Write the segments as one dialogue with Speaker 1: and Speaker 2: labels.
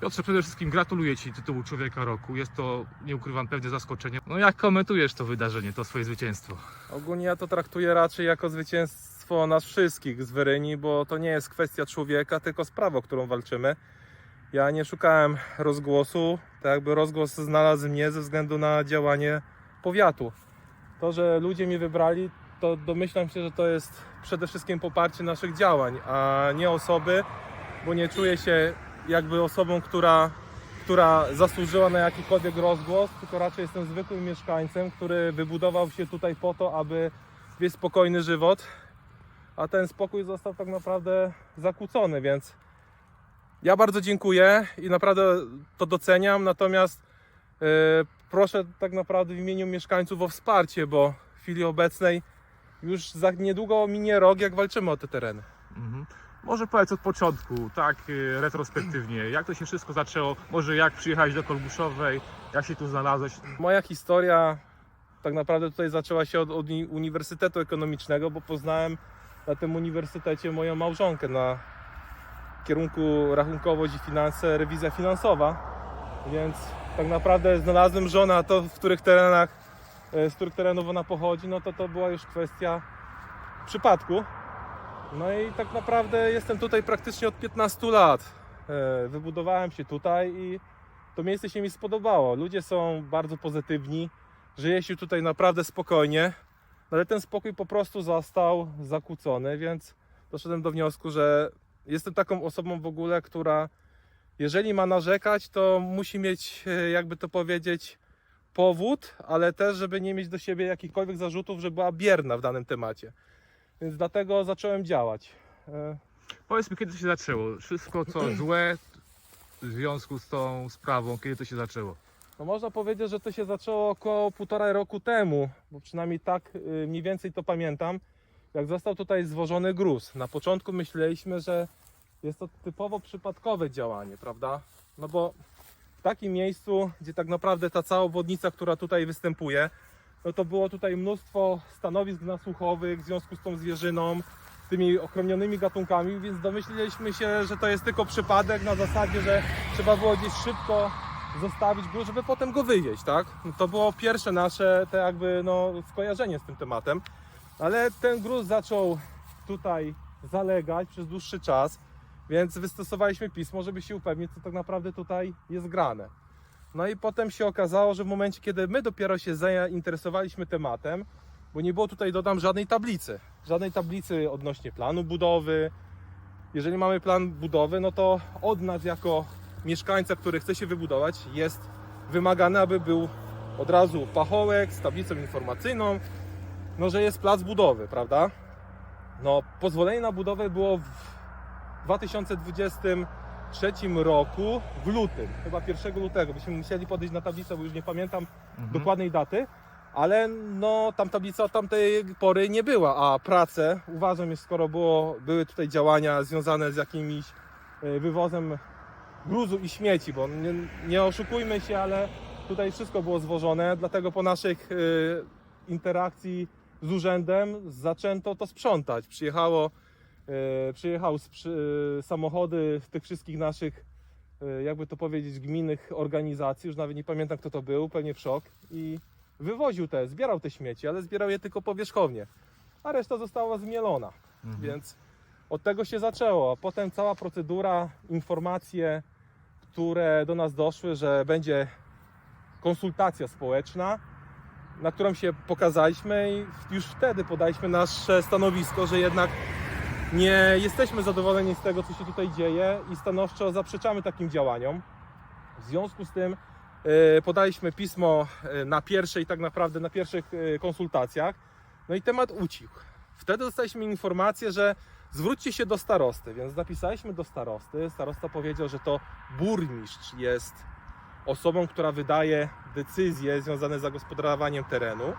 Speaker 1: Piotrze, przede wszystkim gratuluję Ci tytułu Człowieka Roku. Jest to, nie ukrywam, pewne zaskoczenie. No jak komentujesz to wydarzenie, to swoje zwycięstwo?
Speaker 2: Ogólnie ja to traktuję raczej jako zwycięstwo nas wszystkich z Wyryni, bo to nie jest kwestia człowieka, tylko sprawa, o którą walczymy. Ja nie szukałem rozgłosu, tak jakby rozgłos znalazł mnie ze względu na działanie powiatu. To, że ludzie mnie wybrali, to domyślam się, że to jest przede wszystkim poparcie naszych działań, a nie osoby, bo nie czuję się jakby osobą, która, która zasłużyła na jakikolwiek rozgłos, tylko raczej jestem zwykłym mieszkańcem, który wybudował się tutaj po to, aby wieść spokojny żywot, a ten spokój został tak naprawdę zakłócony, więc ja bardzo dziękuję i naprawdę to doceniam, natomiast e, proszę tak naprawdę w imieniu mieszkańców o wsparcie, bo w chwili obecnej już za niedługo minie rok, jak walczymy o te tereny.
Speaker 1: Mhm. Może powiedz od początku, tak y, retrospektywnie, jak to się wszystko zaczęło? Może jak przyjechałeś do Kolbuszowej, jak się tu znalazłeś?
Speaker 2: Moja historia tak naprawdę tutaj zaczęła się od, od uni- Uniwersytetu Ekonomicznego, bo poznałem na tym uniwersytecie moją małżonkę na kierunku rachunkowość i finanse, rewizja finansowa. Więc tak naprawdę znalazłem żonę, a to w których terenach, e, z których terenów ona pochodzi, no to to była już kwestia przypadku. No i tak naprawdę jestem tutaj praktycznie od 15 lat. E, Wybudowałem się tutaj i to miejsce się mi spodobało. Ludzie są bardzo pozytywni, żyje się tutaj naprawdę spokojnie, no ale ten spokój po prostu został zakłócony, więc doszedłem do wniosku, że jestem taką osobą w ogóle, która jeżeli ma narzekać, to musi mieć, e, jakby to powiedzieć, powód, ale też, żeby nie mieć do siebie jakichkolwiek zarzutów, że była bierna w danym temacie. Więc dlatego zacząłem działać. E,
Speaker 1: Powiedz mi, kiedy to się zaczęło? Wszystko co złe w związku z tą sprawą, kiedy to się zaczęło?
Speaker 2: No można powiedzieć, że to się zaczęło około półtora roku temu, bo przynajmniej tak y, mniej więcej to pamiętam, jak został tutaj zwożony gruz. Na początku myśleliśmy, że jest to typowo przypadkowe działanie, prawda? No bo w takim miejscu, gdzie tak naprawdę ta cała obwodnica, która tutaj występuje, no to było tutaj mnóstwo stanowisk nasłuchowych w związku z tą zwierzyną, tymi ochronionymi gatunkami, więc domyśliliśmy się, że to jest tylko przypadek na zasadzie, że trzeba było gdzieś szybko zostawić gruz, żeby potem go wywieźć, tak? No To było pierwsze nasze te jakby no, skojarzenie z tym tematem, ale ten gruz zaczął tutaj zalegać przez dłuższy czas, więc wystosowaliśmy pismo, żeby się upewnić, co tak naprawdę tutaj jest grane. No i potem się okazało, że w momencie, kiedy my dopiero się zainteresowaliśmy tematem, bo nie było tutaj, dodam, żadnej tablicy. Żadnej tablicy odnośnie planu budowy. Jeżeli mamy plan budowy, no to od nas jako mieszkańca, który chce się wybudować, jest wymagane, aby był od razu pachołek z tablicą informacyjną, no że jest plac budowy, prawda? No, pozwolenie na budowę było w 2023 roku w lutym, chyba 1 lutego. Byśmy musieli podejść na tablicę, bo już nie pamiętam
Speaker 1: Mhm.
Speaker 2: dokładnej daty, ale no tam tablica od tamtej pory nie była, a prace uważam, jest skoro było, były tutaj działania związane z jakimś e, wywozem gruzu i śmieci, bo nie, nie oszukujmy się, ale tutaj wszystko było zwożone, dlatego po naszych e, interakcji z urzędem zaczęto to sprzątać. Przyjechało, e, przyjechały sprzy- e, samochody tych wszystkich naszych e, jakby to powiedzieć, gminnych organizacji, już nawet nie pamiętam kto to był, pewnie w szok i wywoził te, zbierał te śmieci, ale zbierał je tylko powierzchownie, a reszta została zmielona,
Speaker 1: Mhm.
Speaker 2: więc od tego się zaczęło. Potem cała procedura, informacje, które do nas doszły, że będzie konsultacja społeczna, na którą się pokazaliśmy i już wtedy podaliśmy nasze stanowisko, że jednak nie jesteśmy zadowoleni z tego, co się tutaj dzieje i stanowczo zaprzeczamy takim działaniom. W związku z tym e, podaliśmy pismo e, na pierwszej, tak naprawdę na pierwszych e, konsultacjach, no i temat ucichł. Wtedy dostaliśmy informację, że zwróćcie się do starosty, więc napisaliśmy do starosty. Starosta powiedział, że to burmistrz jest osobą, która wydaje decyzje związane z zagospodarowaniem terenu.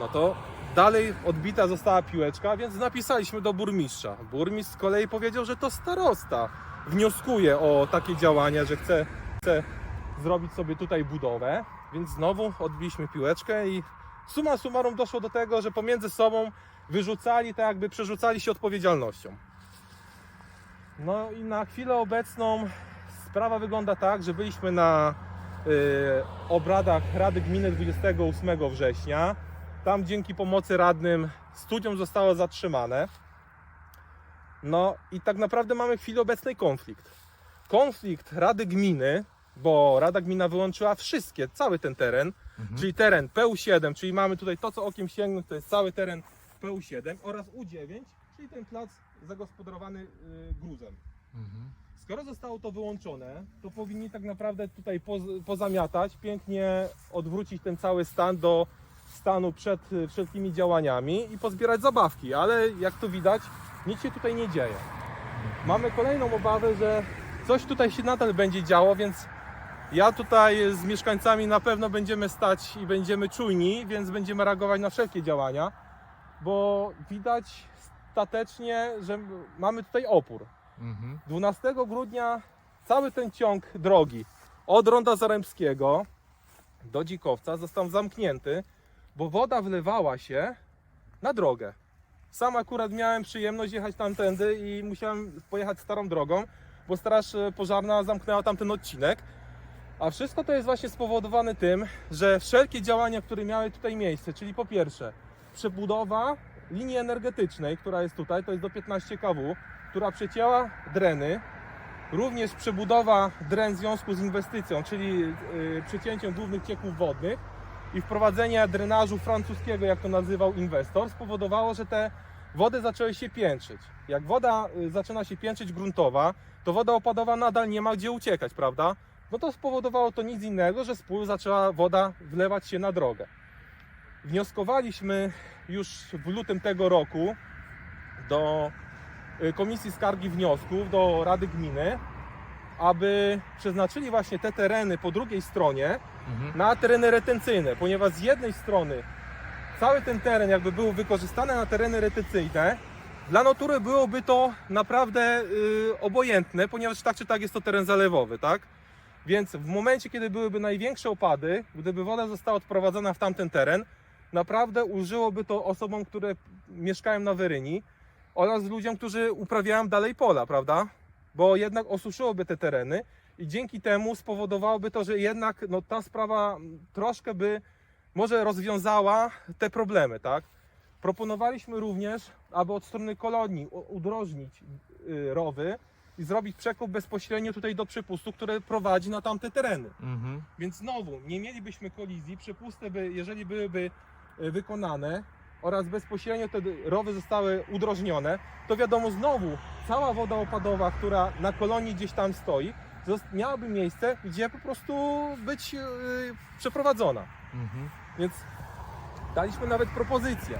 Speaker 2: No to dalej odbita została piłeczka, więc napisaliśmy do burmistrza. Burmistrz z kolei powiedział, że to starosta wnioskuje o takie działania, że chce, chce zrobić sobie tutaj budowę, więc znowu odbiliśmy piłeczkę i suma summarum doszło do tego, że pomiędzy sobą wyrzucali, tak jakby przerzucali się odpowiedzialnością. No i na chwilę obecną sprawa wygląda tak, że byliśmy na y, obradach Rady Gminy 28 września. Tam dzięki pomocy radnym studium zostało zatrzymane. No i tak naprawdę mamy w chwili obecnej konflikt. Konflikt Rady Gminy, bo Rada Gmina wyłączyła wszystkie, cały ten teren,
Speaker 1: Mhm.
Speaker 2: czyli teren PU7, czyli mamy tutaj to, co okiem sięgnąć, to jest cały teren PU7 oraz U9, czyli ten plac zagospodarowany y, gruzem.
Speaker 1: Mhm.
Speaker 2: Skoro zostało to wyłączone, to powinni tak naprawdę tutaj poz, pozamiatać, pięknie odwrócić ten cały stan do stanu przed y, wszelkimi działaniami i pozbierać zabawki, ale jak to widać, nic się tutaj nie dzieje. Mamy kolejną obawę, że coś tutaj się nadal będzie działo, więc ja tutaj z mieszkańcami na pewno będziemy stać i będziemy czujni, więc będziemy reagować na wszelkie działania, bo widać statecznie, że mamy tutaj opór.
Speaker 1: Mhm.
Speaker 2: 12 grudnia cały ten ciąg drogi od Ronda Zaremskiego do Dzikowca został zamknięty, bo woda wlewała się na drogę. Sam akurat miałem przyjemność jechać tamtędy i musiałem pojechać starą drogą, bo Straż Pożarna zamknęła tamten odcinek. A wszystko to jest właśnie spowodowane tym, że wszelkie działania, które miały tutaj miejsce, czyli po pierwsze przebudowa linii energetycznej, która jest tutaj, to jest do 15 kW, która przecięła dreny, również przebudowa dren w związku z inwestycją, czyli yy, przecięciem głównych cieków wodnych i wprowadzenie drenażu francuskiego, jak to nazywał inwestor, spowodowało, że te wody zaczęły się piętrzyć. Jak woda y, zaczyna się piętrzyć gruntowa, to woda opadowa nadal nie ma gdzie uciekać, prawda? No to spowodowało to nic innego, że z zaczęła woda wlewać się na drogę. Wnioskowaliśmy już w lutym tego roku do y, Komisji Skargi Wniosków, do Rady Gminy, aby przeznaczyli właśnie te tereny po drugiej stronie
Speaker 1: Mhm.
Speaker 2: na tereny retencyjne, ponieważ z jednej strony cały ten teren jakby był wykorzystany na tereny retencyjne, dla natury byłoby to naprawdę y, obojętne, ponieważ tak czy tak jest to teren zalewowy, tak? Więc w momencie, kiedy byłyby największe opady, gdyby woda została odprowadzona w tamten teren, naprawdę ulżyłoby to osobom, które mieszkają na Weryni oraz ludziom, którzy uprawiają dalej pola, prawda? Bo jednak osuszyłoby te tereny i dzięki temu spowodowałoby to, że jednak no, ta sprawa troszkę by może rozwiązała te problemy, tak? Proponowaliśmy również, aby od strony kolonii udrożnić y, rowy i zrobić przekop bezpośrednio tutaj do przepustu, który prowadzi na tamte tereny.
Speaker 1: Mhm.
Speaker 2: Więc znowu nie mielibyśmy kolizji, przepusty by, jeżeli byłyby e, wykonane oraz bezpośrednio te rowy zostały udrożnione, to wiadomo znowu cała woda opadowa, która na kolonii gdzieś tam stoi, miałaby miejsce, gdzie po prostu być e, przeprowadzona.
Speaker 1: Mhm.
Speaker 2: Więc daliśmy nawet propozycję.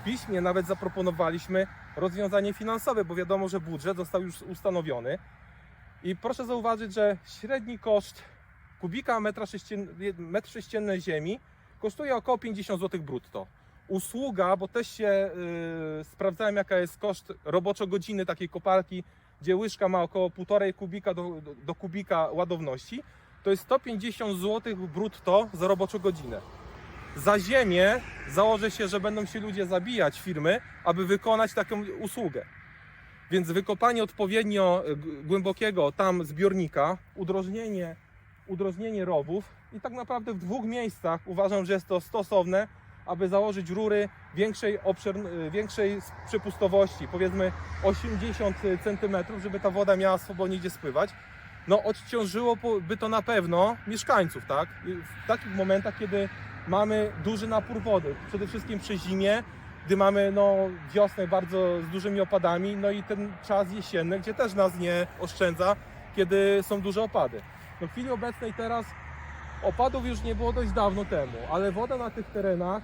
Speaker 2: W piśmie nawet zaproponowaliśmy rozwiązanie finansowe, bo wiadomo, że budżet został już ustanowiony. I proszę zauważyć, że średni koszt kubika metra sześcien, metr sześcienny ziemi kosztuje około 50 zł brutto. Usługa, bo też się yy, sprawdzałem jaka jest koszt roboczo-godziny takiej koparki, gdzie łyżka ma około 1,5 kubika do, do, do kubika ładowności, to jest 150 zł brutto za roboczą godzinę. Za ziemię założę się, że będą się ludzie zabijać, firmy, aby wykonać taką usługę. Więc wykopanie odpowiednio e, głębokiego tam zbiornika, udrożnienie, udrożnienie rowów i tak naprawdę w dwóch miejscach uważam, że jest to stosowne, aby założyć rury większej, obszer, e, większej przepustowości, powiedzmy 80 cm, żeby ta woda miała swobodnie gdzie spływać. No odciążyłoby to na pewno mieszkańców, tak? W takich momentach, kiedy mamy duży napór wody, przede wszystkim przy zimie, gdy mamy no, wiosnę bardzo z dużymi opadami, no i ten czas jesienny, gdzie też nas nie oszczędza, kiedy są duże opady. No w chwili obecnej teraz opadów już nie było dość dawno temu, ale woda na tych terenach,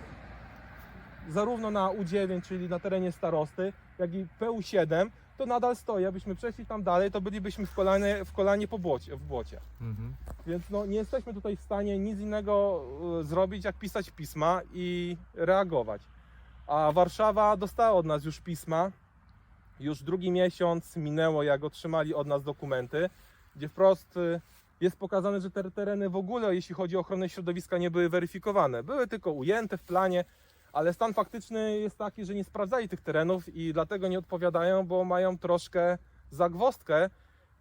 Speaker 2: zarówno na U9, czyli na terenie starosty, jak i PU7, to nadal stoi. Abyśmy przeszli tam dalej, to bylibyśmy w kolanie, w kolanie po błocie, w błocie.
Speaker 1: Mhm.
Speaker 2: Więc no, nie jesteśmy tutaj w stanie nic innego y, zrobić, jak pisać pisma i reagować. A Warszawa dostała od nas już pisma. Już drugi miesiąc minęło, jak otrzymali od nas dokumenty, gdzie wprost y, jest pokazane, że te tereny w ogóle, jeśli chodzi o ochronę środowiska, nie były weryfikowane. Były tylko ujęte w planie, ale stan faktyczny jest taki, że nie sprawdzali tych terenów i dlatego nie odpowiadają, bo mają troszkę zagwozdkę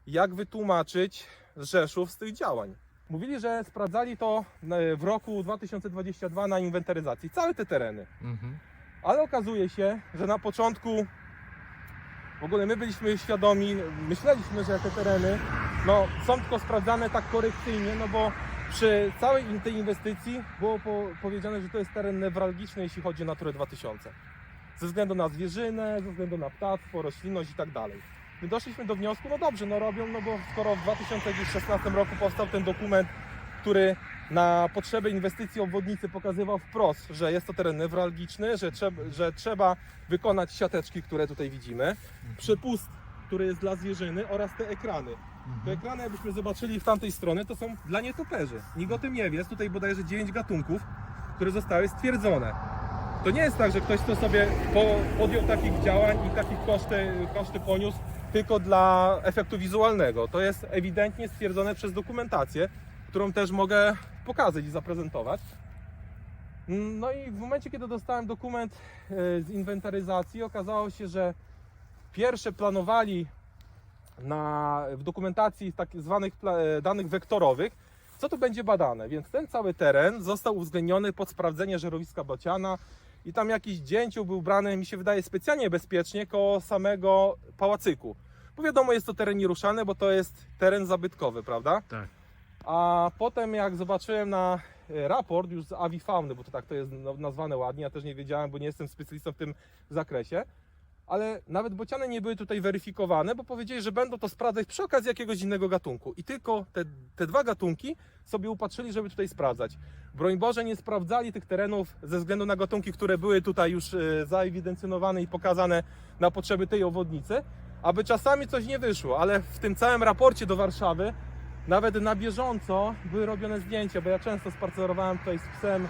Speaker 2: jak wytłumaczyć Rzeszów z tych działań. Mówili, że sprawdzali to e, w roku 2022 na inwentaryzacji, całe te tereny.
Speaker 1: Mhm.
Speaker 2: Ale okazuje się, że na początku w ogóle my byliśmy świadomi, myśleliśmy, że te tereny no, są tylko sprawdzane tak korekcyjnie, no bo przy całej tej inwestycji było po, powiedziane, że to jest teren newralgiczny, jeśli chodzi o Naturę 2000. Ze względu na zwierzynę, ze względu na ptactwo, roślinność i tak dalej. My doszliśmy do wniosku, no dobrze, no robią, no bo skoro w 2016 roku powstał ten dokument, który na potrzeby inwestycji obwodnicy pokazywał wprost, że jest to teren newralgiczny, że że trzeba wykonać siateczki, które tutaj widzimy, przepust, który jest dla zwierzyny oraz te ekrany. Te ekrany, jakbyśmy zobaczyli w tamtej strony, to są dla nietoperzy. Nikt o tym nie wie. Jest tutaj bodajże 9 gatunków, które zostały stwierdzone. To nie jest tak, że ktoś to sobie po, podjął takich działań i takich koszty, koszty poniósł tylko dla efektu wizualnego. To jest ewidentnie stwierdzone przez dokumentację, którą też mogę pokazać i zaprezentować. No i w momencie, kiedy dostałem dokument e, z inwentaryzacji, okazało się, że pierwsze planowali na, w dokumentacji tak zwanych e, danych wektorowych, co tu będzie badane. Więc ten cały teren został uwzględniony pod sprawdzenie żerowiska Bociana i tam jakiś dzięcioł był brany, mi się wydaje, specjalnie bezpiecznie koło samego pałacyku. Bo wiadomo, jest to teren nieruszany, bo to jest teren zabytkowy, prawda?
Speaker 1: Tak.
Speaker 2: A potem jak zobaczyłem na e, raport już z Avifauny, bo to tak to jest no- nazwane ładnie, ja też nie wiedziałem, bo nie jestem specjalistą w tym zakresie, ale nawet bociany nie były tutaj weryfikowane, bo powiedzieli, że będą to sprawdzać przy okazji jakiegoś innego gatunku. I tylko te, te dwa gatunki sobie upatrzyli, żeby tutaj sprawdzać. Broń Boże, nie sprawdzali tych terenów ze względu na gatunki, które były tutaj już e, zaewidencjonowane i pokazane na potrzeby tej obwodnicy, aby czasami coś nie wyszło, ale w tym całym raporcie do Warszawy nawet na bieżąco były robione zdjęcia, bo ja często spacerowałem tutaj z psem e,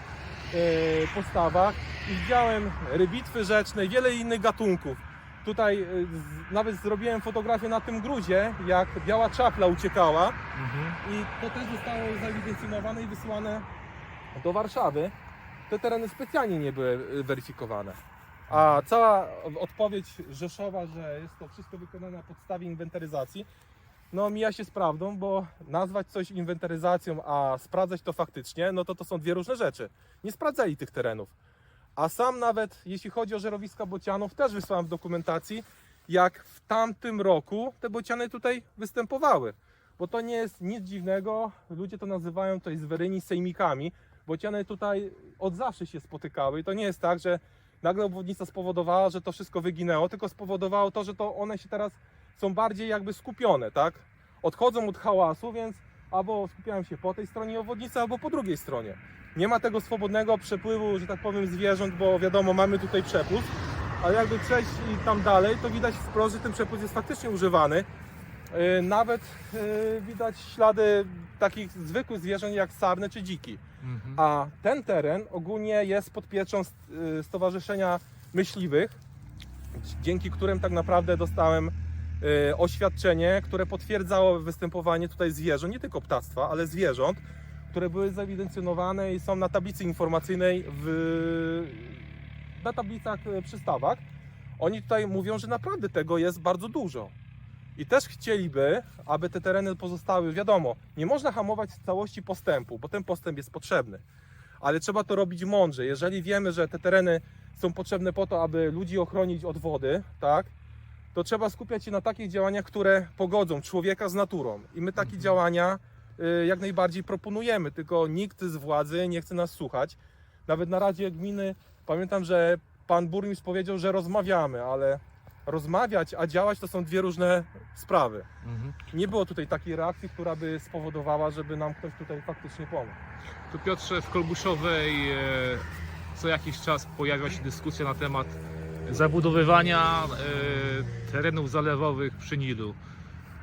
Speaker 2: po stawach i widziałem rybitwy rzeczne wiele innych gatunków. Tutaj z, nawet zrobiłem fotografię na tym gruzie, jak biała czapla uciekała
Speaker 1: Mhm.
Speaker 2: i to też zostało zaewidencjonowane i wysłane do Warszawy. Te tereny specjalnie nie były e, weryfikowane. A cała odpowiedź Rzeszowa, że jest to wszystko wykonane na podstawie inwentaryzacji, no mija się z prawdą, bo nazwać coś inwentaryzacją, a sprawdzać to faktycznie, no to to są dwie różne rzeczy. Nie sprawdzali tych terenów. A sam nawet, jeśli chodzi o żerowiska bocianów, też wysłałem w dokumentacji, jak w tamtym roku te bociany tutaj występowały. Bo to nie jest nic dziwnego, ludzie to nazywają tutaj z Weryni sejmikami. Bociany tutaj od zawsze się spotykały i to nie jest tak, że nagle obwodnica spowodowała, że to wszystko wyginęło, tylko spowodowało to, że to one się teraz są bardziej jakby skupione, tak? Odchodzą od hałasu, więc albo skupiają się po tej stronie obwodnicy, albo po drugiej stronie. Nie ma tego swobodnego przepływu, że tak powiem, zwierząt, bo wiadomo, mamy tutaj przepust, ale jakby przejść i tam dalej, to widać wprost, że ten przepust jest faktycznie używany. Yy, Nawet yy, widać ślady takich zwykłych zwierząt jak sarny czy dziki.
Speaker 1: Mhm.
Speaker 2: A ten teren ogólnie jest pod pieczą y, Stowarzyszenia Myśliwych, dzięki którym tak naprawdę dostałem y, oświadczenie, które potwierdzało występowanie tutaj zwierząt, nie tylko ptactwa, ale zwierząt, które były zewidencjonowane i są na tablicy informacyjnej w, na tablicach y, przystawach. Oni tutaj mówią, że naprawdę tego jest bardzo dużo. I też chcieliby, aby te tereny pozostały, wiadomo, nie można hamować całości postępu, bo ten postęp jest potrzebny. Ale trzeba to robić mądrze. Jeżeli wiemy, że te tereny są potrzebne po to, aby ludzi ochronić od wody, tak, to trzeba skupiać się na takich działaniach, które pogodzą człowieka z naturą. I my takie
Speaker 1: Mhm.
Speaker 2: działania y, jak najbardziej proponujemy, tylko nikt z władzy nie chce nas słuchać. Nawet na Radzie Gminy pamiętam, że pan burmistrz powiedział, że rozmawiamy, ale rozmawiać, a działać to są dwie różne sprawy.
Speaker 1: Mhm.
Speaker 2: Nie było tutaj takiej reakcji, która by spowodowała, żeby nam ktoś tutaj faktycznie pomógł.
Speaker 1: Tu Piotrze w Kolbuszowej e, co jakiś czas pojawia się dyskusja na temat zabudowywania e, terenów zalewowych przy Nilu.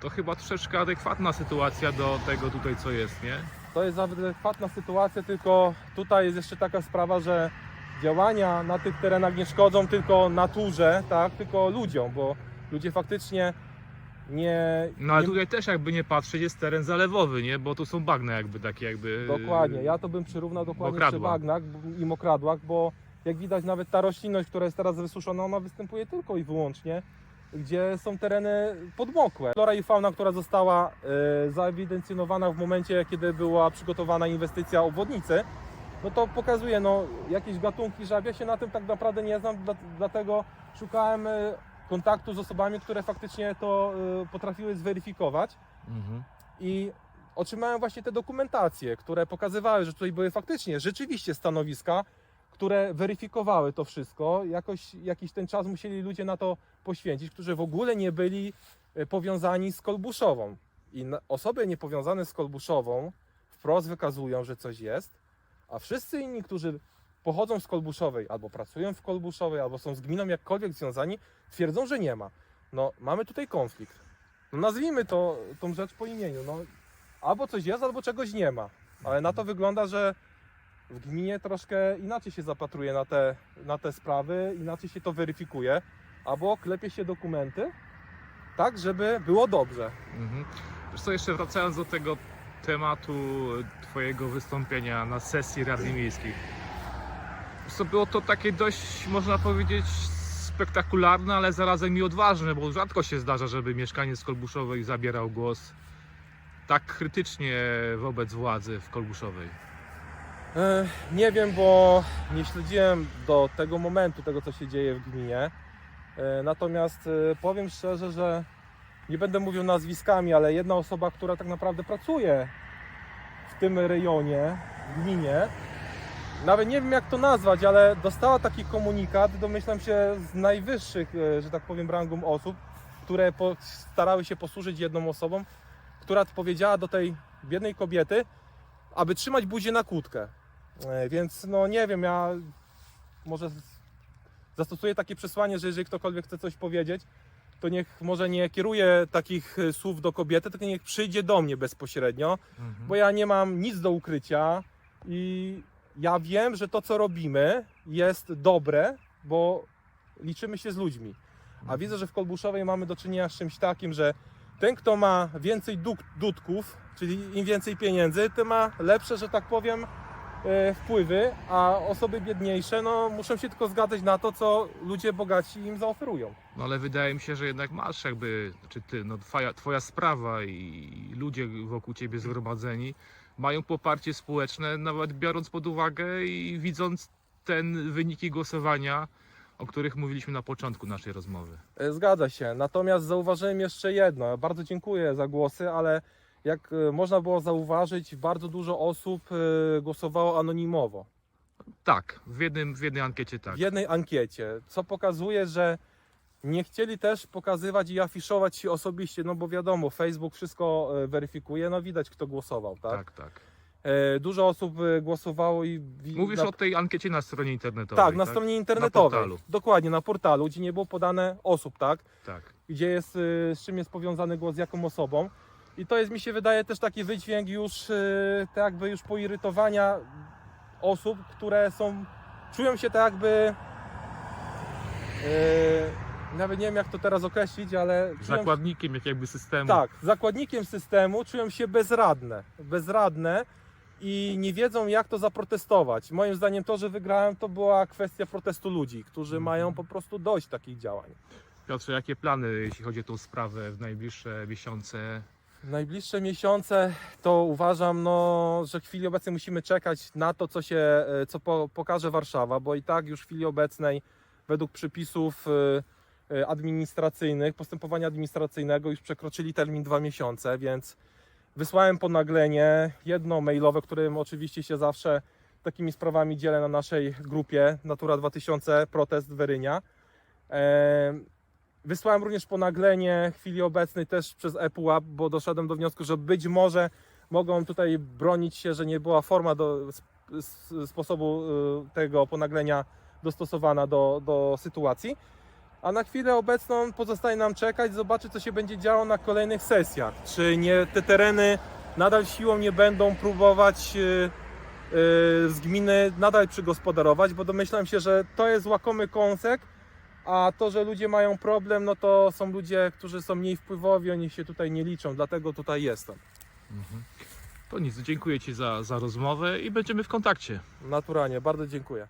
Speaker 1: To chyba troszeczkę adekwatna sytuacja do tego tutaj co jest, nie?
Speaker 2: To jest adekwatna sytuacja, tylko tutaj jest jeszcze taka sprawa, że działania na tych terenach nie szkodzą tylko naturze, tak, tylko ludziom, bo ludzie faktycznie nie...
Speaker 1: No ale
Speaker 2: nie...
Speaker 1: tutaj też jakby nie patrzeć jest teren zalewowy, nie? Bo tu są bagna jakby takie jakby...
Speaker 2: Dokładnie, ja to bym przyrównał dokładnie przy
Speaker 1: Mokradła.
Speaker 2: bagnach i mokradłach, bo jak widać nawet ta roślinność, która jest teraz wysuszona, ona występuje tylko i wyłącznie gdzie są tereny podmokłe. Flora i fauna, która została e, zaewidencjonowana w momencie, kiedy była przygotowana inwestycja obwodnicy, no to pokazuje, no jakieś gatunki żabia się na tym tak naprawdę nie znam, dla, dlatego szukałem e, kontaktu z osobami, które faktycznie to e, potrafiły zweryfikować
Speaker 1: Mhm.
Speaker 2: i otrzymałem właśnie te dokumentacje, które pokazywały, że tutaj były faktycznie, rzeczywiście stanowiska, które weryfikowały to wszystko. Jakoś jakiś ten czas musieli ludzie na to poświęcić, którzy w ogóle nie byli e, powiązani z Kolbuszową. I osoby niepowiązane z Kolbuszową wprost wykazują, że coś jest, a wszyscy inni, którzy pochodzą z Kolbuszowej, albo pracują w Kolbuszowej, albo są z gminą jakkolwiek związani, twierdzą, że nie ma. No, mamy tutaj konflikt. No, nazwijmy to, tą rzecz po imieniu. No, albo coś jest, albo czegoś nie ma. Ale na to wygląda, że w gminie troszkę inaczej się zapatruje na te, na te sprawy, inaczej się to weryfikuje, albo klepie się dokumenty, tak, żeby było dobrze.
Speaker 1: Mhm. Wiesz co, jeszcze wracając do tego tematu Twojego wystąpienia na sesji Rady Miejskiej. Co, było to takie dość, można powiedzieć, spektakularne, ale zarazem i odważne, bo rzadko się zdarza, żeby mieszkaniec Kolbuszowej zabierał głos tak krytycznie wobec władzy w Kolbuszowej.
Speaker 2: E, Nie wiem, bo nie śledziłem do tego momentu tego, co się dzieje w gminie. E, Natomiast e, powiem szczerze, że nie będę mówił nazwiskami, ale jedna osoba, która tak naprawdę pracuje w tym rejonie, w gminie, nawet nie wiem jak to nazwać, ale dostała taki komunikat, domyślam się, z najwyższych, że tak powiem, rangą osób, które starały się posłużyć jedną osobą, która powiedziała do tej biednej kobiety, aby trzymać buzię na kłódkę. E, Więc no nie wiem, ja może zastosuję takie przesłanie, że jeżeli ktokolwiek chce coś powiedzieć, to niech może nie kieruje takich e, słów do kobiety, tylko niech przyjdzie do mnie bezpośrednio, bo ja nie mam nic do ukrycia i ja wiem, że to co robimy jest dobre, bo liczymy się z ludźmi. A widzę, że w Kolbuszowej mamy do czynienia z czymś takim, że ten, kto ma więcej dudków, czyli im więcej pieniędzy, tym ma lepsze, że tak powiem, wpływy, a osoby biedniejsze no, muszą się tylko zgadzać na to, co ludzie bogaci im zaoferują.
Speaker 1: No ale wydaje mi się, że jednak masz jakby, czy ty, no twoja, twoja sprawa i ludzie wokół ciebie zgromadzeni mają poparcie społeczne, nawet biorąc pod uwagę i widząc ten wyniki głosowania, o których mówiliśmy na początku naszej rozmowy.
Speaker 2: E, Zgadza się. Natomiast zauważyłem jeszcze jedno. Bardzo dziękuję za głosy, ale jak e, można było zauważyć, bardzo dużo osób e, głosowało anonimowo.
Speaker 1: Tak, w, jednym, w jednej ankiecie tak.
Speaker 2: w jednej ankiecie, co pokazuje, że nie chcieli też pokazywać i afiszować się osobiście, no bo wiadomo, Facebook wszystko e, weryfikuje, no widać kto głosował, tak?
Speaker 1: Tak, tak.
Speaker 2: Dużo osób głosowało i... wi-
Speaker 1: Mówisz
Speaker 2: na,
Speaker 1: o tej ankiecie na stronie internetowej.
Speaker 2: Tak, na stronie internetowej.
Speaker 1: portalu.
Speaker 2: Dokładnie, na portalu, gdzie nie było podane osób, tak?
Speaker 1: Tak.
Speaker 2: Gdzie jest, z czym jest powiązany głos, z jaką osobą. I to jest, mi się wydaje, też taki wydźwięk już, tak jakby już poirytowania osób, które są, czują się tak jakby, e, nawet nie wiem jak to teraz określić, ale czują,
Speaker 1: Zakładnikiem jak jakby systemu.
Speaker 2: tak, zakładnikiem systemu czują się bezradne, bezradne i nie wiedzą jak to zaprotestować. Moim zdaniem to, że wygrałem, to była kwestia protestu ludzi, którzy
Speaker 1: Mhm.
Speaker 2: mają po prostu dość takich działań.
Speaker 1: Piotrze, jakie plany, jeśli chodzi o tą sprawę w najbliższe miesiące?
Speaker 2: Najbliższe miesiące to uważam, no, że w chwili obecnej musimy czekać na to, co się, e, co po, pokaże Warszawa, bo i tak już w chwili obecnej według przepisów e, e, administracyjnych, postępowania administracyjnego już przekroczyli termin dwa miesiące, więc wysłałem ponaglenie, jedno mailowe, którym oczywiście się zawsze takimi sprawami dzielę na naszej grupie Natura 2000 Protest Werynia. Wysłałem również ponaglenie w chwili obecnej też przez ePUAP, bo doszedłem do wniosku, że być może mogą tutaj bronić się, że nie była forma do, sposobu y, tego ponaglenia dostosowana do, do sytuacji. A na chwilę obecną pozostaje nam czekać, zobaczyć co się będzie działo na kolejnych sesjach. Czy nie te tereny nadal siłą nie będą próbować y, y, z gminy nadal przygospodarować, bo domyślam się, że to jest łakomy kąsek, a to, że ludzie mają problem, no to są ludzie, którzy są mniej wpływowi, oni się tutaj nie liczą, dlatego tutaj jestem.
Speaker 1: Mhm. To nic, dziękuję Ci za, za rozmowę i będziemy w kontakcie.
Speaker 2: Naturalnie, bardzo dziękuję.